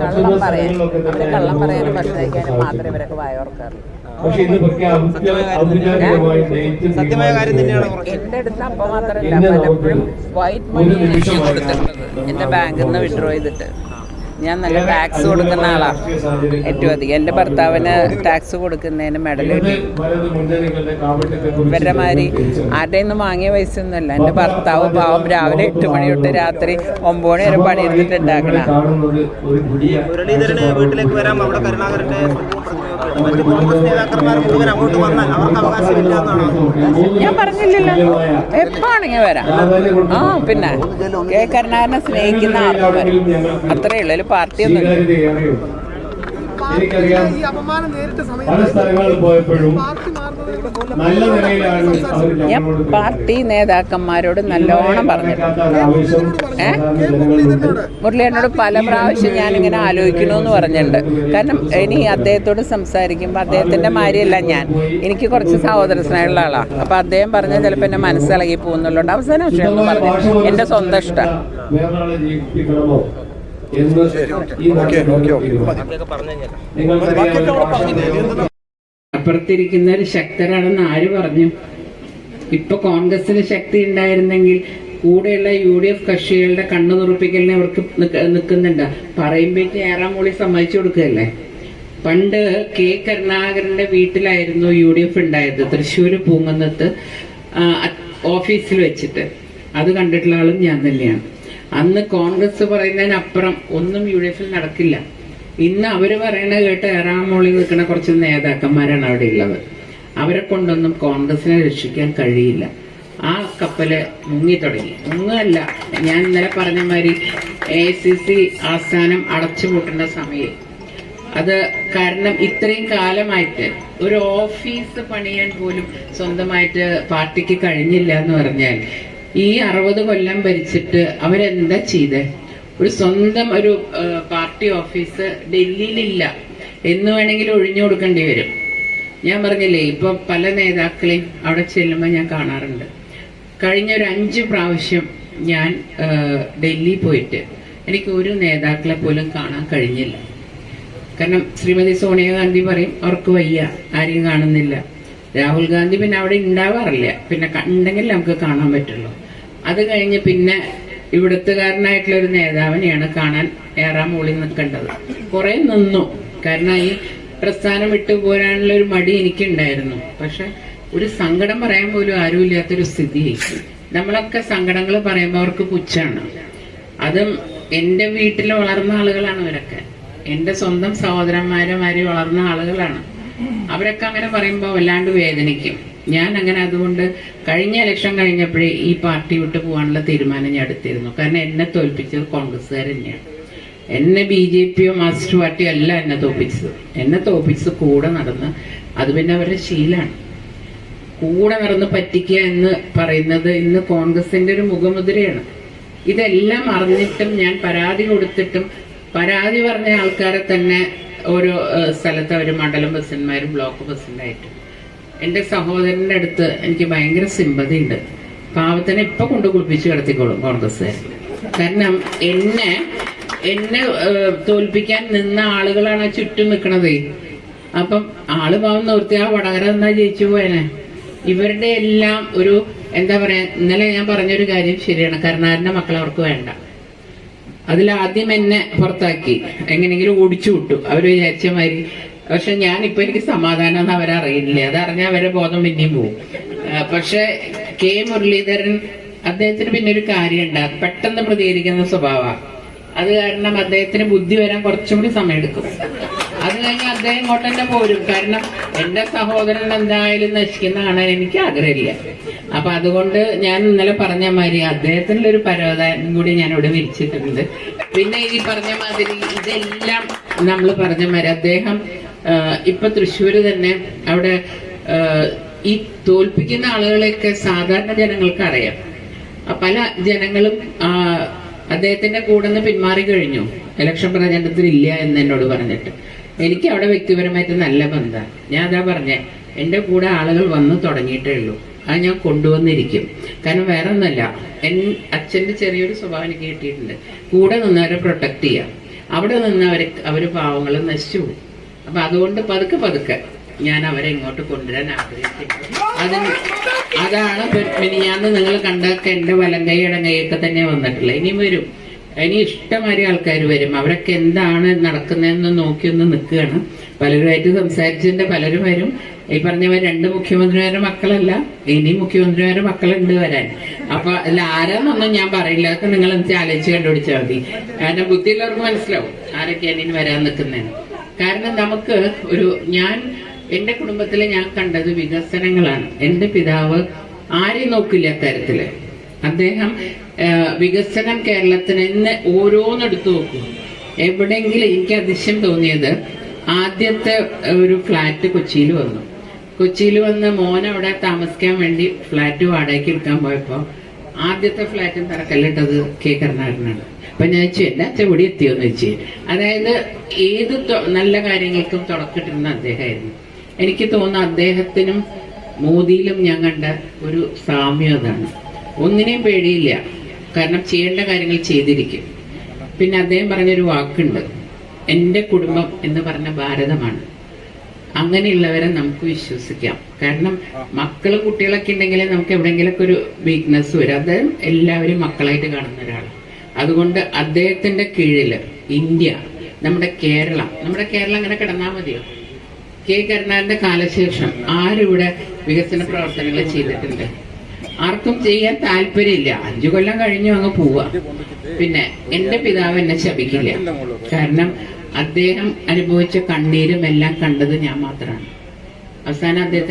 കള്ളം പറയാൻ അവർ കള്ളം പറയാനും കഴിക്കാനും മാത്രമേ ഇവരൊക്കെ വായോർക്കാറുള്ളൂ സത്യമായ കാര്യം തന്നെയാണ്. എന്റെ അടുത്ത് അപ്പൊ മാത്രമല്ല പലപ്പോഴും വൈറ്റ് മണി എന്റെ ബാങ്കിൽ നിന്ന് വിഡ്രോ ചെയ്തിട്ട്. ഞാൻ നല്ല ടാക്സ് കൊടുക്കുന്ന ആളാണ് ഏറ്റവും അധികം. എന്റെ ഭർത്താവിന് ടാക്സ് കൊടുക്കുന്നതിന് മെഡൽ കിട്ടി. ഇവരുടെ മാതിരി ആരുടെ നിന്ന് വാങ്ങിയ പൈസ ഒന്നുമല്ല. എന്റെ ഭർത്താവ് പാവം രാവിലെ എട്ട് മണി തൊട്ട് രാത്രി ഒമ്പത് മണി വരെ പണിയെടുത്തിട്ട് വരാം വന്നാൽ അവർക്ക് ഞാൻ പറഞ്ഞില്ലല്ലോ. എപ്പാണെങ്കിൽ വരാം? ആ പിന്നെ കെ കരുണാകരനെ സ്നേഹിക്കുന്ന ആർക്കും അത്രേ അത്രയേ ഉള്ളൂ പാർട്ടിയൊന്നും. എനിക്കറിയാം ഈ അപമാനം നേരിട്ട സമയത്ത് പല സ്ഥലങ്ങളിൽ പോയപ്പോഴും നല്ല നിലയിലാണ് ഞാൻ പാർട്ടി നേതാക്കന്മാരോട് നല്ലോണം പറഞ്ഞു മുരളി എന്നോട് ഏ? മുരളിയേട്ടനോട് പല പ്രാവശ്യം ഞാനിങ്ങനെ ആലോചിക്കണമെന്ന് പറഞ്ഞിട്ടുണ്ട്. കാരണം ഇനി അദ്ദേഹത്തോട് സംസാരിക്കുമ്പോൾ അദ്ദേഹത്തിന്റെ മാരിയല്ല ഞാൻ. എനിക്ക് കുറച്ച് സഹോദര സ്നേഹമുള്ള ആളാണ്. അപ്പോൾ അദ്ദേഹം പറഞ്ഞാൽ ചിലപ്പോൾ എന്നെ മനസ്സിളകി പോകുന്നുള്ളൂ. അവസാനം വിഷയമൊന്നും പറഞ്ഞു. എന്റെ സ്വന്തം ജീവിപ്പിക്കണമോ? എന്ന് ഈ നിങ്ങൾക്കറിയാം അപ്പുറത്തിരിക്കുന്നവർ ശക്തരാണെന്ന് ആര് പറഞ്ഞു? ഇപ്പൊ കോൺഗ്രസിന് ശക്തി ഉണ്ടായിരുന്നെങ്കിൽ കൂടെയുള്ള യു ഡി എഫ് കക്ഷികളുടെ കണ്ണു തുറപ്പിക്കലിനെ അവർക്ക് നിൽക്കുന്നുണ്ട് പറയുമ്പോഴേക്ക് ഏറാം മൂളി സമ്മതിച്ചു കൊടുക്കുകയല്ലേ? പണ്ട് കെ കരുണാകരന്റെ വീട്ടിലായിരുന്നു യു ഡി എഫ് ഉണ്ടായത് തൃശ്ശൂര് പൂങ്ങന്നത്ത് ഓഫീസിൽ വെച്ചിട്ട്. അത് കണ്ടിട്ടുള്ള ആളും ഞാൻ തന്നെയാണ്. അന്ന് കോൺഗ്രസ് പറയുന്നതിനപ്പുറം ഒന്നും യു ഡി എഫിൽ നടക്കില്ല. ഇന്ന് അവർ പറയണ കേട്ട് എറാമോളിൽ നിൽക്കുന്ന കുറച്ച് നേതാക്കന്മാരാണ് അവിടെ ഉള്ളത്. അവരെ കൊണ്ടൊന്നും കോൺഗ്രസിനെ രക്ഷിക്കാൻ കഴിയില്ല. ആ കപ്പൽ മുങ്ങി തുടങ്ങി. മുങ്ങല്ല. ഞാൻ ഇന്നലെ പറഞ്ഞ മാതിരി എ സി സി ആസ്ഥാനം അടച്ചുപൂട്ടേണ്ട സമയം. അത് കാരണം ഇത്രയും കാലമായിട്ട് ഒരു ഓഫീസ് പണിയാൻ പോലും സ്വന്തമായിട്ട് പാർട്ടിക്ക് കഴിഞ്ഞില്ല എന്ന് പറഞ്ഞാൽ ഈ അറുപത് കൊല്ലം ഭരിച്ചിട്ട് അവരെന്താ ചെയ്തേ? ഒരു സ്വന്തം ഒരു പാർട്ടി ഓഫീസ് ഡൽഹിയിലില്ല. എന്ന് വേണമെങ്കിൽ ഒഴിഞ്ഞു കൊടുക്കേണ്ടി വരും. ഞാൻ പറഞ്ഞില്ലേ ഇപ്പൊ പല നേതാക്കളെയും അവിടെ ചെല്ലുമ്പോൾ ഞാൻ കാണാറുണ്ട്. കഴിഞ്ഞ ഒരു അഞ്ച് പ്രാവശ്യം ഞാൻ ഡൽഹി പോയിട്ട് എനിക്ക് ഒരു നേതാക്കളെ പോലും കാണാൻ കഴിഞ്ഞില്ല. കാരണം ശ്രീമതി സോണിയാഗാന്ധി പറയും അവർക്ക് വയ്യ ആരെയും കാണുന്നില്ല. രാഹുൽ ഗാന്ധി പിന്നെ അവിടെ ഉണ്ടാവാറില്ല പിന്നെ ഉണ്ടെങ്കിൽ നമുക്ക് കാണാൻ പറ്റുള്ളൂ. അത് കഴിഞ്ഞ് പിന്നെ ഇവിടുത്തുകാരനായിട്ടുള്ള ഒരു നേതാവിനെയാണ് കാണാൻ ഏറാം മൂളി നിൽക്കേണ്ടത്. കുറെ നിന്നു. കാരണം ഈ പ്രസ്ഥാനം വിട്ടു പോരാനുള്ള ഒരു മടി എനിക്കുണ്ടായിരുന്നു. പക്ഷെ ഒരു സങ്കടം പറയാൻ പോലും ആരുമില്ലാത്തൊരു സ്ഥിതിയായി നമ്മളൊക്കെ സങ്കടങ്ങൾ പറയുമ്പോൾ അവർക്ക് പുച്ഛാണ്. അതും എന്റെ വീട്ടിൽ വളർന്ന ആളുകളാണ് അവരൊക്കെ എന്റെ സ്വന്തം സഹോദരന്മാരെ മാതിരി വളർന്ന ആളുകളാണ്. അവരൊക്കെ അങ്ങനെ പറയുമ്പോൾ വല്ലാണ്ട് വേദനിക്കും. ഞാൻ അങ്ങനെ അതുകൊണ്ട് കഴിഞ്ഞ ഇലക്ഷൻ കഴിഞ്ഞപ്പോഴേ ഈ പാർട്ടി വിട്ട് പോകാനുള്ള തീരുമാനം ഞാൻ എടുത്തിരുന്നു. കാരണം എന്നെ തോൽപ്പിച്ചത് കോൺഗ്രസ്സുകാർ തന്നെയാണ് എന്നെ ബി ജെ പിയോ മാർക്സിസ്റ്റ് പാർട്ടിയോ അല്ല എന്നെ തോൽപ്പിച്ചത്. എന്നെ തോൽപ്പിച്ചത് കൂടെ നടന്ന് അത് പിന്നെ അവരുടെ ശീലാണ് കൂടെ നടന്ന് പറ്റിക്കുക എന്ന് പറയുന്നത് ഇന്ന് കോൺഗ്രസിന്റെ ഒരു മുഖമുദ്രയാണ്. ഇതെല്ലാം അറിഞ്ഞിട്ടും ഞാൻ പരാതി കൊടുത്തിട്ടും പരാതി പറഞ്ഞ ആൾക്കാരെ തന്നെ ഓരോ സ്ഥലത്ത് അവർ മണ്ഡലം പ്രസിഡന്റ്മാരും ബ്ലോക്ക് പ്രസിഡന്റായിട്ടും എന്റെ സഹോദരന്റെ അടുത്ത് എനിക്ക് ഭയങ്കര സിമ്പതി ഉണ്ട്. പാവത്തിനെ ഇപ്പൊ കൊണ്ട് കുളിപ്പിച്ച് കിടത്തിക്കോളും കോൺഗ്രസ്സുകാർ. കാരണം എന്നെ എന്നെ തോൽപ്പിക്കാൻ നിന്ന ആളുകളാണ് ആ ചുറ്റും നിൽക്കണതേ അപ്പം ആൾ പാവം നിർത്തി ആ വടകര എന്നാ ജയിച്ചു പോയനെ. ഇവരുടെ എല്ലാം ഒരു എന്താ പറയാ ഇന്നലെ ഞാൻ പറഞ്ഞൊരു കാര്യം ശരിയാണ്. കരുണാകരന്റെ മക്കൾ അവർക്ക് വേണ്ട. അതിൽ ആദ്യം എന്നെ പുറത്താക്കി. എങ്ങനെയെങ്കിലും ഓടിച്ചു വിട്ടു. അവർ വിചാരിച്ച മാതിരി. പക്ഷെ ഞാൻ ഇപ്പൊ എനിക്ക് സമാധാനം എന്ന് അവരറിയില്ല. അതറിഞ്ഞാൽ അവരെ ബോധം പിന്നെയും പോകും പക്ഷെ കെ മുരളീധരൻ അദ്ദേഹത്തിന് പിന്നെ ഒരു കാര്യമുണ്ട്. പെട്ടെന്ന് പ്രതികരിക്കുന്ന സ്വഭാവമാണ്. അത് കാരണം അദ്ദേഹത്തിന് ബുദ്ധി വരാൻ കുറച്ചും കൂടി സമയമെടുക്കും. അത് കഴിഞ്ഞ് അദ്ദേഹം ഇങ്ങോട്ട് തന്നെ പോരും. കാരണം എന്റെ സഹോദരൻ എന്തായാലും നശിക്കുന്ന കാണാൻ എനിക്ക് ആഗ്രഹമില്ല. അപ്പൊ അതുകൊണ്ട് ഞാൻ ഇന്നലെ പറഞ്ഞ മാതിരി അദ്ദേഹത്തിനുള്ള ഒരു പരോധാനം കൂടി ഞാൻ ഇവിടെ വിരിച്ചിട്ടുണ്ട്. പിന്നെ ഈ പറഞ്ഞ മാതിരി ഇതെല്ലാം നമ്മൾ പറഞ്ഞ മാതിരി അദ്ദേഹം ഇപ്പൊ തൃശ്ശൂര് തന്നെ അവിടെ ഈ തോൽപ്പിക്കുന്ന ആളുകളെയൊക്കെ സാധാരണ ജനങ്ങൾക്ക് അറിയാം. പല ജനങ്ങളും അദ്ദേഹത്തിന്റെ കൂടെ നിന്ന് പിന്മാറി കഴിഞ്ഞു. ഇലക്ഷൻ പ്രചരണത്തിൽ ഇല്ല എന്ന് എന്നോട് പറഞ്ഞിട്ട്. എനിക്ക് അവിടെ വ്യക്തിപരമായിട്ട് നല്ല ബന്ധം. ഞാൻ അതാ പറഞ്ഞ എന്റെ കൂടെ ആളുകൾ വന്നു തുടങ്ങിയിട്ടേ ഉള്ളൂ. അത് ഞാൻ കൊണ്ടുവന്നിരിക്കും. കാരണം വേറെ ഒന്നല്ല എൻ അച്ഛന്റെ ചെറിയൊരു സ്വഭാവം എനിക്ക് കിട്ടിയിട്ടുണ്ട്. കൂടെ നിന്ന് അവരെ പ്രൊട്ടക്ട് ചെയ്യാം. അവിടെ നിന്ന് അവർ അവർ പാവങ്ങൾ നശിച്ചു പോകും. അപ്പൊ അതുകൊണ്ട് പതുക്കെ പതുക്കെ ഞാൻ അവരെ ഇങ്ങോട്ട് കൊണ്ടുവരാൻ ആഗ്രഹിക്കുന്നു. അത് അതാണ് ഞാൻ നിങ്ങൾ കണ്ടൊക്കെ എന്റെ വലം കൈ ഇടങ്കൈയൊക്കെ തന്നെ വന്നിട്ടുള്ളത്. ഇനിയും വരും. ഇനി ഇഷ്ടമാതിരി ആൾക്കാർ വരും. അവരൊക്കെ എന്താണ് നടക്കുന്നതെന്ന് നോക്കി ഒന്ന് നിൽക്കുകയാണ്. പലരുമായിട്ട് സംസാരിച്ചതിന്റെ പലരും വരും. ഈ പറഞ്ഞവർ രണ്ട് മുഖ്യമന്ത്രിമാരുടെ മക്കളല്ല ഇനി മുഖ്യമന്ത്രിമാരുടെ മക്കളുണ്ട് വരാൻ. അപ്പൊ അതിൽ ആരാന്നൊന്നും ഞാൻ പറയില്ല. അതൊക്കെ നിങ്ങൾ എന്താ ആലോചിച്ച് കണ്ടുപിടിച്ചാൽ മതി. കാരണം ബുദ്ധിയുള്ളവർക്ക് മനസ്സിലാവും ആരൊക്കെയാണ് ഇനി വരാൻ നിൽക്കുന്നതെന്ന്. കാരണം നമുക്ക് ഒരു ഞാൻ എന്റെ കുടുംബത്തിലെ ഞാൻ കണ്ടത് വികസനങ്ങളാണ്. എന്റെ പിതാവ് ആരെയും നോക്കില്ല അക്കാര്യത്തിൽ അദ്ദേഹം വികസനം കേരളത്തിന് ഇന്ന് ഓരോന്നെടുത്ത് നോക്കും. എവിടെയെങ്കിലും എനിക്ക് അതിശയം തോന്നിയത് ആദ്യത്തെ ഒരു ഫ്ലാറ്റ് കൊച്ചിയിൽ വന്നു. കൊച്ചിയിൽ വന്ന് മോൻ അവിടെ താമസിക്കാൻ വേണ്ടി ഫ്ലാറ്റ് വാടകയ്ക്ക് എടുക്കാൻ പോയപ്പോൾ ആദ്യത്തെ ഫ്ലാറ്റും തറക്കല്ലിട്ടത് കെ. കരുണാകരനാണ്. അപ്പൊ ഞാൻ വെച്ചു എന്റെ അച്ഛൻ ഇവിടെ എത്തിയോന്ന് വെച്ച് അതായത് ഏത് നല്ല കാര്യങ്ങൾക്കും തുടക്കിട്ടിരുന്ന അദ്ദേഹമായിരുന്നു. എനിക്ക് തോന്നുന്നു അദ്ദേഹത്തിനും മോദിയിലും ഞാൻ കണ്ട ഒരു സാമ്യം അതാണ്. ഒന്നിനെയും പേടിയില്ല. കാരണം ചെയ്യേണ്ട കാര്യങ്ങൾ ചെയ്തിരിക്കും. പിന്നെ അദ്ദേഹം പറഞ്ഞൊരു വാക്കുണ്ട്. എന്റെ കുടുംബം എന്ന് പറഞ്ഞ ഭാരതമാണ്. അങ്ങനെയുള്ളവരെ നമുക്ക് വിശ്വസിക്കാം. കാരണം മക്കൾ കുട്ടികളൊക്കെ ഉണ്ടെങ്കിൽ നമുക്ക് എവിടെയെങ്കിലൊക്കെ ഒരു വീക്ക്നെസ് വരും. അദ്ദേഹം എല്ലാവരും മക്കളായിട്ട് കാണുന്ന ഒരാളാണ്. അതുകൊണ്ട് അദ്ദേഹത്തിന്റെ കീഴിൽ ഇന്ത്യ നമ്മുടെ കേരളം നമ്മുടെ കേരളം അങ്ങനെ കിടന്നാൽ മതിയോ? കെ. കരുണാകരന്റെ കാലശേഷം ആരിവിടെ വികസന പ്രവർത്തനങ്ങൾ ചെയ്തിട്ടുണ്ട് ആർക്കും ചെയ്യാൻ താല്പര്യമില്ല. അഞ്ചു കൊല്ലം കഴിഞ്ഞു അങ്ങ് പോവാ. പിന്നെ എന്റെ പിതാവ് എന്നെ ശപിക്കില്ല. കാരണം അദ്ദേഹം അനുഭവിച്ച കണ്ണീരും എല്ലാം കണ്ടത് ഞാൻ മാത്രമാണ്. അവസാനം അദ്ദേഹത്തിന്